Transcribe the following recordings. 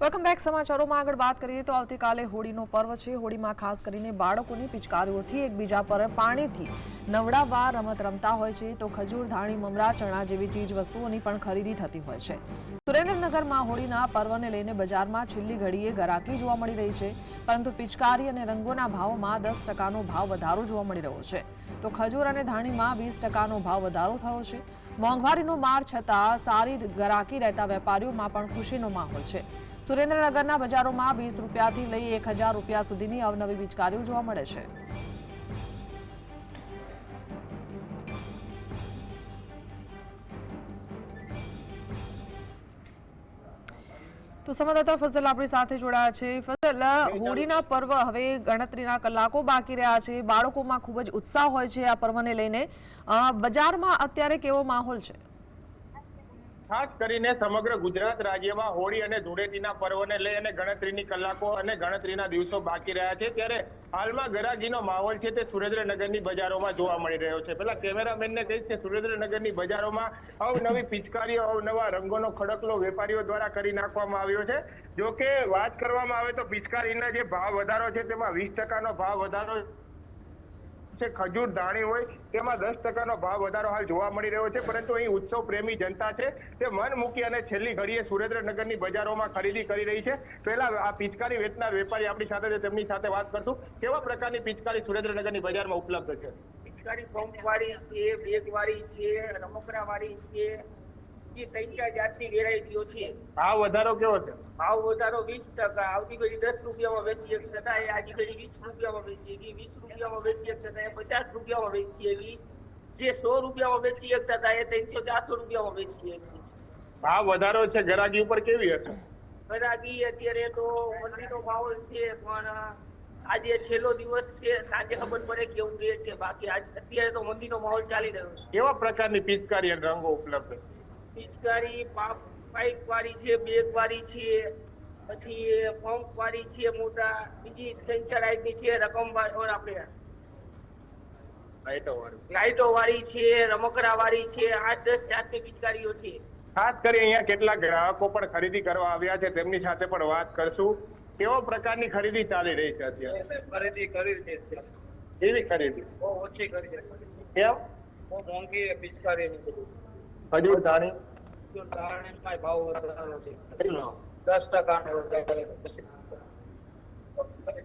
Welcome back સમાચારોમાં આગળ વાત કરીએ તો આવતીકાલે હોળીનો પર્વ છે. હોળીમાં ખાસ કરીને બાળકોની પિચકારીઓથી એકબીજા પર પાણીથી નવડાવવા રમત રમતા હોય છે. તો ખજૂર, ધાણી, મમરા, ચણા જેવી ચીજ વસ્તુઓની પણ ખરીદી થતી હોય છે. સુરેન્દ્રનગરમાં હોળીના પર્વને લઈને બજારમાં છેલ્લી ઘડીએ ગરાકી જોવા મળી રહી છે. પરંતુ પિચકારી અને રંગોના ભાવમાં દસ ટકાનો ભાવ વધારો જોવા મળી રહ્યો છે. તો ખજૂર અને ધાણીમાં વીસ ટકાનો ભાવ વધારો થયો છે. મોંઘવારીનો માર છતાં સારી ગરાકી રહેતા વેપારીઓમાં પણ ખુશીનો માહોલ છે. સુરેન્દ્રનગરના બજારોમાં વીસ રૂપિયાથી લઈ એક રૂપિયા સુધીની અવનવી પિચકારીઓ જોવા મળે છે. તો સંવાદદાતા ફઝલ આપણી સાથે જોડાયા છે. ફઝલ, હોળીના પર્વ હવે ગણતરીના કલાકો બાકી રહ્યા છે. બાળકોમાં ખૂબ જ ઉત્સાહ હોય છે આ પર્વને લઈને. બજારમાં અત્યારે કેવો માહોલ છે? ખાસ કરીને સમગ્ર ગુજરાત રાજ્યમાં હોળી અને ધૂળેટીના પર્વને લઈ અને ગણતરીની કલાકો અને ગણતરીના દિવસો બાકી રહ્યા છે. ત્યારે હાલમાં ગરાગીનો માહોલ છે તે સુરેન્દ્રનગરની બજારોમાં જોવા મળી રહ્યો છે. પેલા કેમેરામેનને કહીશ કે સુરેન્દ્રનગરની બજારોમાં અવનવી પિચકારીઓ, અવનવા રંગોનો ખડકલો વેપારીઓ દ્વારા કરી નાખવામાં આવ્યો છે. જો કે વાત કરવામાં આવે તો પિચકારીના જે ભાવ વધારો છે તેમાં વીસ ટકાનો ભાવ વધારો છે, ખજૂર, ધાણી હોય, તેમાં દસ ટકાનો ભાવ વધારો હાલ જોવા મળી રહ્યો છે, પરંતુ અહીં ઉત્સવ પ્રેમી જનતા છે, તે મન મૂકી અને છેલ્લી ઘડીએ સુરેન્દ્રનગરની બજારોમાં ખરીદી કરી રહી છે. પહેલા આ પિચકારી વેચનાર વેપારી આપણી સાથે તેમની સાથે વાત કરશું. કેવા પ્રકારની પિચકારી સુરેન્દ્રનગરની બજારમાં ઉપલબ્ધ છે? પિચકારી પંપ વાળી છે બેગ વાળી છે રમકડા વાળી છે ત્રણ ચાર જાતની વેરાયટીઓ છે. ભાવ વધારો કેવો છે? ભાવ વધારો વીસ ટકા આવતી ઘડી દસ રૂપિયામાં વેચી એક થતા એ આજની ઘડી વીસ રૂપિયામાં વેચી એવી વીસ રૂપિયામાં વેચી એક એ પચાસ રૂપિયામાં વેચી એવી. જે સો રૂપિયામાં વેચી એક થતા એ ત્રણસો ચારસો રૂપિયામાં વેચી એવી ભાવ વધારો છે ગરાગી ઉપર કેવી હશે? ગરાગી અત્યારે તો મંદીનો માહોલ છે પણ આજે છેલ્લો દિવસ છે સાંજે ખબર પડે કેવું કે છે. બાકી આજ અત્યારે તો મંદીનો માહોલ ચાલી રહ્યો છે. કેવા પ્રકારની પિચકારી રંગો ઉપલબ્ધ છે? પિચકારી પાપ પાઇપ વાળી છે બેગ વાળી છે પછી પંપ વાળી છે મોટા બીજી ત્રણ ચાર છે રકમ વાળી આપણે લાઇટો વાળી છે રમકડા વાળી છે આઠ દસ જાતની પિચકારીઓ છે. ખાસ કરી અહીંયા કેટલા ગ્રાહકો પણ ખરીદી કરવા આવ્યા છે તેમની સાથે પણ વાત કરશું. કેવો પ્રકારની ખરીદી ચાલી રહી છે અત્યારે? ખરીદી કરી છે ખરીદી? બહુ ઓછી કરી છે. કેમ? બહુ મોંઘી પિચકારી ખજૂર ધાણી ભાવ વધારો છે. દસ ટકા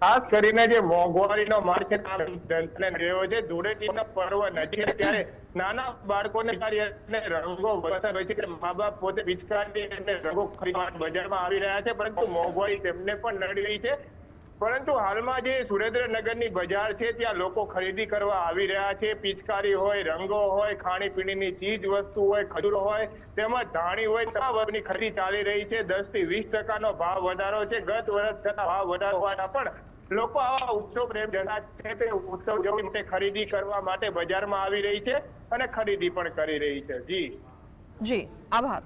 ખાસ કરીને જે મોંઘવારીનો જનતાને રહ્યો છે ધૂળેટીનો પર્વ નજીક ત્યારે નાના બાળકોને રંગો પસંદ હોય છે કે મા બાપ પોતે પિચકારી રંગો ખરીદવા બજારમાં આવી રહ્યા છે પરંતુ મોંઘવારી તેમને પણ નડી રહી છે. પરંતુ હાલમાં જે સુરેન્દ્રનગરની બજાર છે, ત્યાં લોકો ખરીદી કરવા આવી રહ્યા છે. પિચકારી હોય, રંગો હોય, ખાણીપીણીની ચીજ વસ્તુ હોય, ખજૂર હોય તેમજ ધાણી હોય તમામ વર્ગની ખરીદી ચાલી રહી છે. દસથી વીસ ટકાનો ભાવ વધારો છે. ગત વર્ષ કરતા ભાવ વધારો હોવાના પણ લોકો આવા ઉત્સવ પ્રેમ જતા છે તે ઉત્સવ જોવા માટે ખરીદી કરવા માટે બજારમાં આવી રહી છે અને ખરીદી પણ કરી રહી છે. જી. જી, આભાર.